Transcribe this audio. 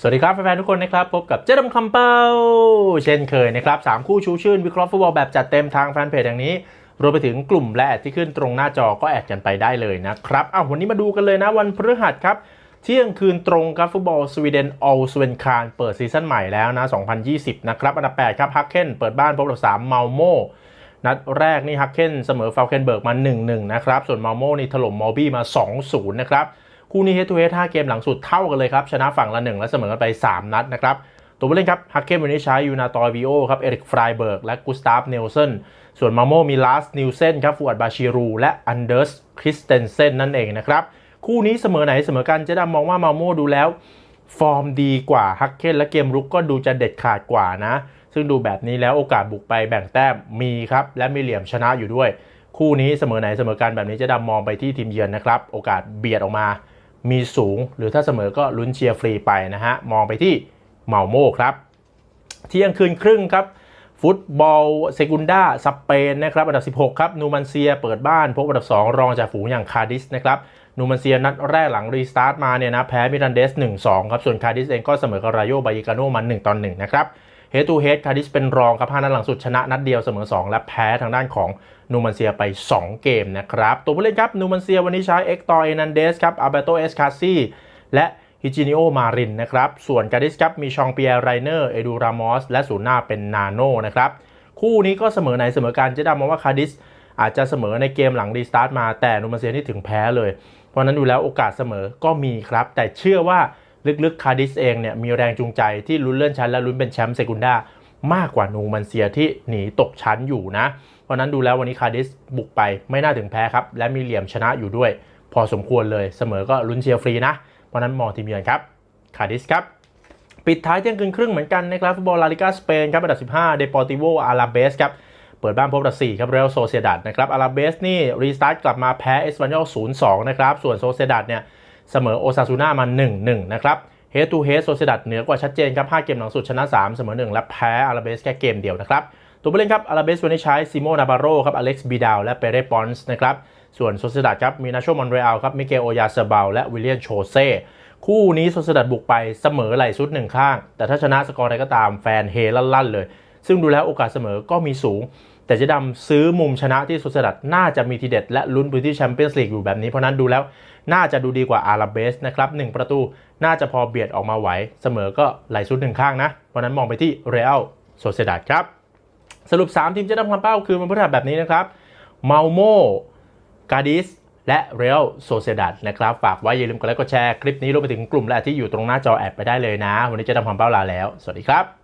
สวัสดีครับแฟนๆทุกคนนะครับ พบกับเจ๊ดำคำเป้า เช่นเคยนะครับสามคู่ชูชื่น วิเคราะห์ฟุตบอลแบบจัดเต็มทางแฟนเพจอย่างนี้ รวมไปถึงกลุ่มและแอดที่ขึ้นตรงหน้าจอก็แอดกันไปได้เลยนะครับอ้าววันนี้มาดูกันเลยนะวันพฤหัสครับ เที่ยงคืนตรงครับฟุตบอลสวีเดนออลสเวนคารเปิดซีซั่นใหม่แล้วนะ 2020 นะครับ อันดับ 8 ครับฮักเคนเปิดบ้านพบกับ3เมาโมนัดแรกนี่ฮักเคนเสมอฟาลเคนเบิร์กมา 1-1 นะครับส่วนเมาโมนี่ถล่มมอบี้มา 2-0 นะครับ คู่นี้เฮดทูเฮด5เกมหลังสุดเท่ากันเลยครับชนะฝั่งละ 1 และเสมอกันไป 3 นัดนะครับตัวผู้เล่นครับฮักเคนวันนี้ใช้ยูนาตอยวิโอครับเอริกฟรายเบิร์กและกุสตาฟเนลเซนส่วนมาโมมีลาสนิวเซนครับฟูอัดบาชิรู และอันเดอร์สคริสเตนเซนนั่นเองนะครับคู่นี้เสมอไหนเสมอกันเจะดำมองว่ามาโมดูแล้ว ฟอร์มดีกว่าฮักเคนและเกมรุกก็ดูจะเด็ดขาดกว่านะ ซึ่งดูแบบนี้แล้วโอกาสบุกไปแบ่งแต้มมีครับ และมีเหลี่ยมชนะอยู่ด้วย คู่นี้เสมอไหนเสมอกันแบบนี้เจะดำมองไปที่ทีมเยือนนะครับ โอกาสเบียดออกมา มีสูง หรือถ้าเสมอก็ลุ้นเชียร์ฟรีไปนะฮะ มองไปที่เมาโมครับ เที่ยงคืนครึ่งครับ ฟุตบอลเซกุนดาสเปนนะครับอันดับ 16 ครับ นูมันเซียเปิดบ้าน พบอันดับ 2 รองจากฝูงอย่างคาร์ดิสนะครับนูมันเซียนัดแรกหลังรีสตาร์ทมาเนี่ยนะแพ้มิรันเดส 1-2 ครับ ส่วนคาร์ดิสเองก็เสมอกับรายโยบายิกาโนมา1ต่อ1นะครับ เฮดทูเฮดคาร์ดิสเป็นรองครับ5นัดหลังสุดชนะนัดเดียวเสมอ 2 และแพ้ทางด้านของนูมันเซียไป 2 เกมนะครับ ตัวผู้เล่นครับนูมันเซียวันนี้ใช้เอ็กตอร์เอนันเดสครับอาเบโตเอสคาซีและฮิจินิโอมารินนะครับ ส่วนการดิสครับมีชองเปียร์ไรเนอร์เอดูรามอสและศูนย์หน้าเป็นนาโนนะครับ คู่นี้ก็เสมอไหนเสมอกันเจะดำมองว่าคาร์ดิสอาจจะเสมอในเกมหลังรีสตาร์ทมาแต่นูมาเซียนี่ถึงแพ้เลย เพราะฉะนั้นดูแล้วโอกาสเสมอก็มีครับ แต่เชื่อว่า ลึกๆ คาร์ดิสเองเนี่ยมีแรงจูงใจที่ลุ้นเลื่อนชั้นและลุ้นเป็นแชมป์เซกุนดามากกว่านูมันเซียที่หนีตกชั้นอยู่นะ เพราะนั้นดูแล้ววันนี้คาร์ดิสบุกไปไม่น่าถึงแพ้ครับ และมีเหลี่ยมชนะอยู่ด้วย พอสมควรเลยเสมอก็ลุ้นเชียร์ฟรีนะ เพราะนั้นมองทีมเยือนครับคาร์ดิสครับ ปิดท้ายเที่ยงคืนครึ่งเหมือนกันนะครับฟุตบอลลาลิกาสเปนครับอันดับ 15 เดปอร์ติโวอาราเบสครับเปิดบ้านพบกับ4ครับเรอัลโซเซดัดนะครับอาราเบสนี่รีสตาร์ทกลับมาแพ้เอสปานยอล0-2นะครับส่วนโซเซดัดเนี่ย เสมอโอซาซูน่ามา1-1นะครับเฮดทูเฮดโซเซดัดเหนือกว่าชัดเจนครับ 5 เกมหลังสุดชนะ 3 เสมอ 1 และแพ้อาราเบสแค่เกมเดียวนะครับ ตัวผู้เล่นครับอาราเบสวันนี้ใช้ซิโมนาบาโรครับอเล็กซ์บีดาวและเปเรปอนส์นะครับ ส่วนโซเซดัดครับมีนาโชมอนเรอัลครับมิเกลโอยาเซบาลและวิลเลียนโชเซ่คู่นี้โซเซดัดบุกไปเสมอไหลสุดหนึ่งข้าง แต่ถ้าชนะสกอร์ใดก็ตามแฟนเฮลั่นๆเลย ซึ่งดูแล้วโอกาสเสมอก็มีสูง แต่เจะดำซื้อมุมชนะที่โซเซดัดน่าจะมีทีเด็ดและลุ้นพื้นที่แชมเปี้ยนส์ลีกอยู่แบบนี้ เพราะนั้นดูแล้วน่าจะดูดีกว่าอาราเบสนะครับหนึ่งประตูน่าจะพอเบียดออกมาไหว เสมอก็ไหลสุดหนึ่งข้างนะ เพราะนั้นมองไปที่เรอัลโซเซดัดครับสรุป 3 ทีมเจะดำความเป้าคือมันพฤหัสแบบนี้นะครับเมาโมกาดิสและเรอัลโซเซดัดนะครับฝากไว้อย่าลืมกดไลค์กดแชร์คลิปนี้รวมไปถึงกลุ่มและที่อยู่ตรงหน้าจอแอดไปได้เลยนะ วันนี้เจะดำความเป้าลาแล้ว สวัสดีครับ